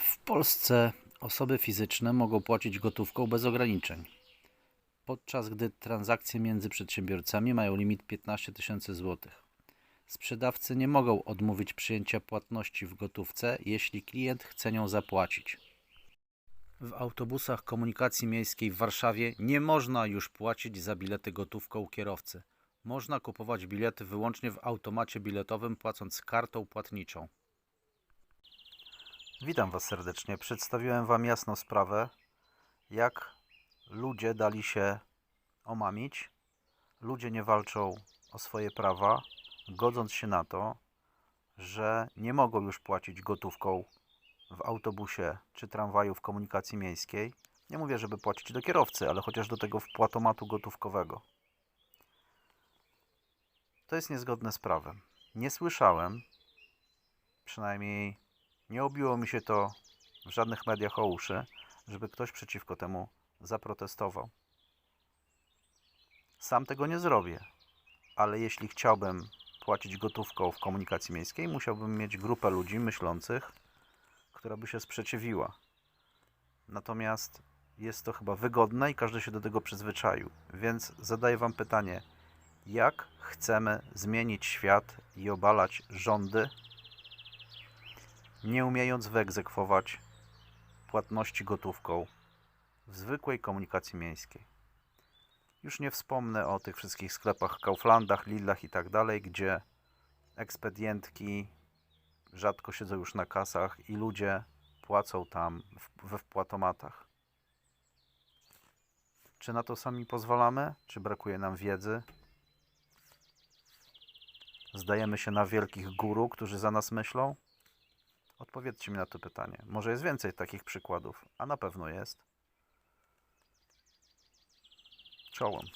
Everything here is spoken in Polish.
W Polsce osoby fizyczne mogą płacić gotówką bez ograniczeń, podczas gdy transakcje między przedsiębiorcami mają limit 15 tysięcy złotych. Sprzedawcy nie mogą odmówić przyjęcia płatności w gotówce, jeśli klient chce nią zapłacić. W autobusach komunikacji miejskiej w Warszawie nie można już płacić za bilety gotówką kierowcy. Można kupować bilety wyłącznie w automacie biletowym, płacąc kartą płatniczą. Witam Was serdecznie. Przedstawiłem Wam jasną sprawę, jak ludzie dali się omamić. Ludzie nie walczą o swoje prawa, godząc się na to, że nie mogą już płacić gotówką w autobusie czy tramwaju w komunikacji miejskiej. Nie mówię, żeby płacić do kierowcy, ale chociaż do tego wpłatomatu gotówkowego. To jest niezgodne z prawem. Nie słyszałem, przynajmniej nie obiło mi się to w żadnych mediach o uszy, żeby ktoś przeciwko temu zaprotestował. Sam tego nie zrobię, ale jeśli chciałbym płacić gotówką w komunikacji miejskiej, musiałbym mieć grupę ludzi myślących, która by się sprzeciwiła. Natomiast jest to chyba wygodne i każdy się do tego przyzwyczaił. Więc zadaję Wam pytanie: jak chcemy zmienić świat i obalać rządy, nie umiejąc wyegzekwować płatności gotówką w zwykłej komunikacji miejskiej? Już nie wspomnę o tych wszystkich sklepach, Kauflandach, Lidlach i tak dalej, gdzie ekspedientki rzadko siedzą już na kasach i ludzie płacą tam we wpłatomatach. Czy na to sami pozwalamy? Czy brakuje nam wiedzy? Zdajemy się na wielkich guru, którzy za nas myślą? Odpowiedzcie mi na to pytanie. Może jest więcej takich przykładów, a na pewno jest. Czołem.